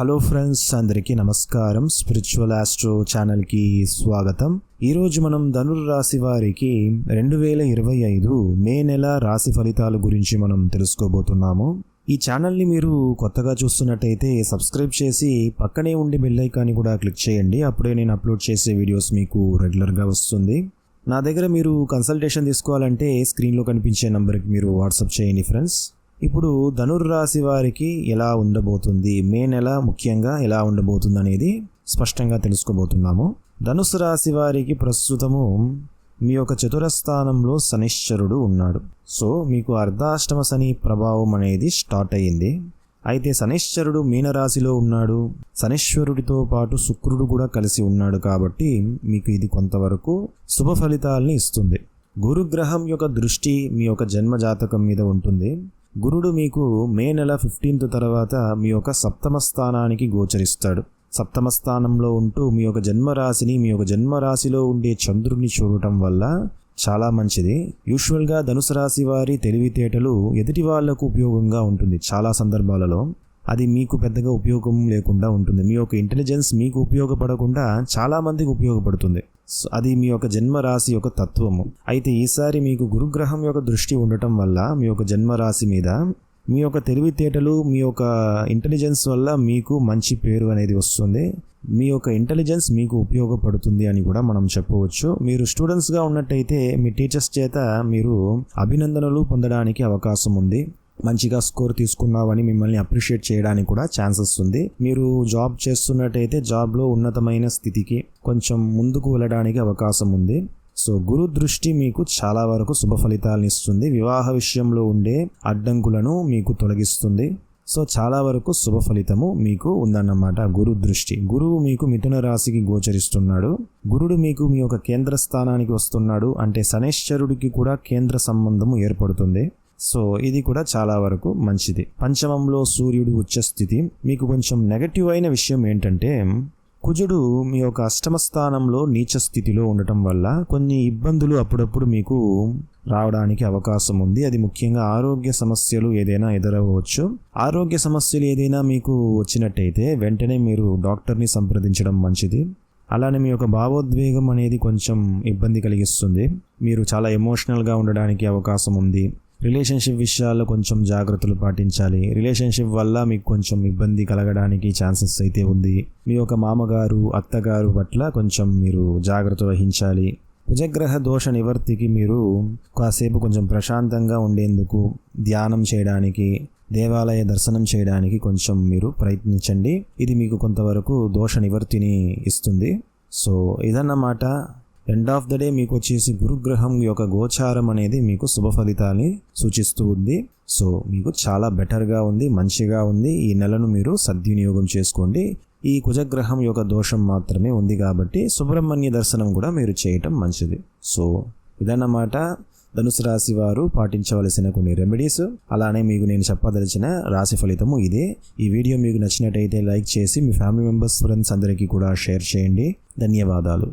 Hello friends అందరికీ నమస్కారం. Spiritual astro ఛానల్కి స్వాగతం. ఈరోజు మనం ధనుర్ రాశి వారికి రెండు వేల ఇరవై ఐదు మే నెల రాశి ఫలితాల గురించి మనం తెలుసుకోబోతున్నాము. ఈ ఛానల్ని మీరు కొత్తగా చూస్తున్నట్టయితే సబ్స్క్రైబ్ చేసి పక్కనే ఉండి బెల్ ఐకాన్ని కూడా క్లిక్ చేయండి. అప్పుడే నేను అప్లోడ్ చేసే వీడియోస్ మీకు రెగ్యులర్గా వస్తుంది. నా దగ్గర మీరు కన్సల్టేషన్ తీసుకోవాలంటే స్క్రీన్లో కనిపించే నెంబర్కి మీరు వాట్సాప్ చేయండి ఫ్రెండ్స్. ఇప్పుడు ధనుర్రాశి వారికి ఎలా ఉండబోతుంది? మే నెల ముఖ్యంగా ఎలా ఉండబోతుంది అనేది స్పష్టంగా తెలుసుకోబోతున్నాము. ధనుసు రాశి వారికి ప్రస్తుతము మీ యొక్క చతురస్థానంలో శనిశ్చరుడు ఉన్నాడు. సో మీకు అర్ధాష్టమ శని ప్రభావం అనేది స్టార్ట్ అయ్యింది. అయితే శనిశ్చరుడు మీనరాశిలో ఉన్నాడు. శనిశ్వరుడితో పాటు శుక్రుడు కూడా కలిసి ఉన్నాడు కాబట్టి మీకు ఇది కొంతవరకు శుభ ఫలితాలని ఇస్తుంది. గురుగ్రహం యొక్క దృష్టి మీ యొక్క జన్మ జాతకం మీద ఉంటుంది. గురుడు మీకు మే నెల ఫిఫ్టీన్త్ తర్వాత మీ యొక్క సప్తమ స్థానానికి గోచరిస్తాడు. సప్తమ స్థానంలో ఉంటూ మీ యొక్క జన్మరాశిని మీ యొక్క జన్మరాశిలో ఉండే చంద్రుడిని చూడటం వల్ల చాలా మంచిది. యూజువల్గా ధనుసు రాశి వారి తెలివితేటలు ఎదుటి వాళ్ళకు ఉపయోగంగా ఉంటుంది చాలా సందర్భాలలో. అది మీకు పెద్దగా ఉపయోగం లేకుండా ఉంటుంది. మీ యొక్క ఇంటెలిజెన్స్ మీకు ఉపయోగపడకుండా చాలామందికి ఉపయోగపడుతుంది. అది మీ యొక్క జన్మరాశి యొక్క తత్వము. అయితే ఈసారి మీకు గురుగ్రహం యొక్క దృష్టి ఉండటం వల్ల మీ యొక్క జన్మరాశి మీద మీ యొక్క తెలివితేటలు మీ యొక్క ఇంటెలిజెన్స్ వల్ల మీకు మంచి పేరు అనేది వస్తుంది. మీ యొక్క ఇంటెలిజెన్స్ మీకు ఉపయోగపడుతుంది అని కూడా మనం చెప్పవచ్చు. మీరు స్టూడెంట్స్గా ఉన్నట్టయితే మీ టీచర్స్ చేత మీరు అభినందనలు పొందడానికి అవకాశం ఉంది. మంచిగా స్కోర్ తీసుకున్నావని మిమ్మల్ని అప్రిషియేట్ చేయడానికి కూడా ఛాన్సెస్ ఉంది. మీరు జాబ్ చేస్తున్నట్టయితే జాబ్లో ఉన్నతమైన స్థితికి కొంచెం ముందుకు వెళ్ళడానికి అవకాశం ఉంది. సో గురు దృష్టి మీకు చాలా వరకు శుభ ఫలితాలను ఇస్తుంది. వివాహ విషయంలో ఉండే అడ్డంకులను మీకు తొలగిస్తుంది. సో చాలా వరకు శుభ ఫలితము మీకు ఉందన్నమాట గురు దృష్టి. గురువు మీకు మిథున రాశికి గోచరిస్తున్నాడు. గురుడు మీకు మీ యొక్క కేంద్ర స్థానానికి వస్తున్నాడు. అంటే శనేశ్వరుడికి కూడా కేంద్ర సంబంధము ఏర్పడుతుంది. సో ఇది కూడా చాలా వరకు మంచిది. పంచమంలో సూర్యుడు ఉచ్చస్థితి మీకు కొంచెం నెగటివ్ అయిన విషయం ఏంటంటే కుజుడు మీ యొక్క అష్టమ స్థానంలో నీచ స్థితిలో ఉండటం వల్ల కొన్ని ఇబ్బందులు అప్పుడప్పుడు మీకు రావడానికి అవకాశం ఉంది. అది ముఖ్యంగా ఆరోగ్య సమస్యలు ఏదైనా ఎదురవ్వచ్చు. ఆరోగ్య సమస్యలు ఏదైనా మీకు వచ్చినట్టయితే వెంటనే మీరు డాక్టర్ని సంప్రదించడం మంచిది. అలానే మీ యొక్క భావోద్వేగం అనేది కొంచెం ఇబ్బంది కలిగిస్తుంది. మీరు చాలా ఎమోషనల్గా ఉండడానికి అవకాశం ఉంది. రిలేషన్షిప్ విషయాల్లో కొంచెం జాగ్రత్తలు పాటించాలి. రిలేషన్షిప్ వల్ల మీకు కొంచెం ఇబ్బంది కలగడానికి ఛాన్సెస్ అయితే ఉంది. మీ యొక్క మామగారు అత్తగారు పట్ల కొంచెం మీరు జాగ్రత్త వహించాలి. కుజగ్రహ దోష నివర్తికి మీరు కాసేపు కొంచెం ప్రశాంతంగా ఉండేందుకు ధ్యానం చేయడానికి దేవాలయ దర్శనం చేయడానికి కొంచెం మీరు ప్రయత్నించండి. ఇది మీకు కొంతవరకు దోష నివర్తిని ఇస్తుంది. సో ఇదన్నమాట ఎండ్ ఆఫ్ ద డే మీకు వచ్చేసి గురుగ్రహం యొక్క గోచారం అనేది మీకు శుభ ఫలితాన్ని సూచిస్తూ ఉంది. సో మీకు చాలా బెటర్గా ఉంది మంచిగా ఉంది. ఈ నెలను మీరు సద్వినియోగం చేసుకోండి. ఈ కుజగ్రహం యొక్క దోషం మాత్రమే ఉంది కాబట్టి సుబ్రహ్మణ్య దర్శనం కూడా మీరు చేయటం మంచిది. సో ఇదన్నమాట. ధనుసు రాశి వారు పాటించవలసిన కొన్ని రెమెడీస్ అలానే మీకు నేను చెప్పదలిచిన రాశి ఫలితము ఇదే. ఈ వీడియో మీకు నచ్చినట్టయితే లైక్ చేసి మీ ఫ్యామిలీ మెంబర్స్ ఫ్రెండ్స్ అందరికీ కూడా షేర్ చేయండి. ధన్యవాదాలు.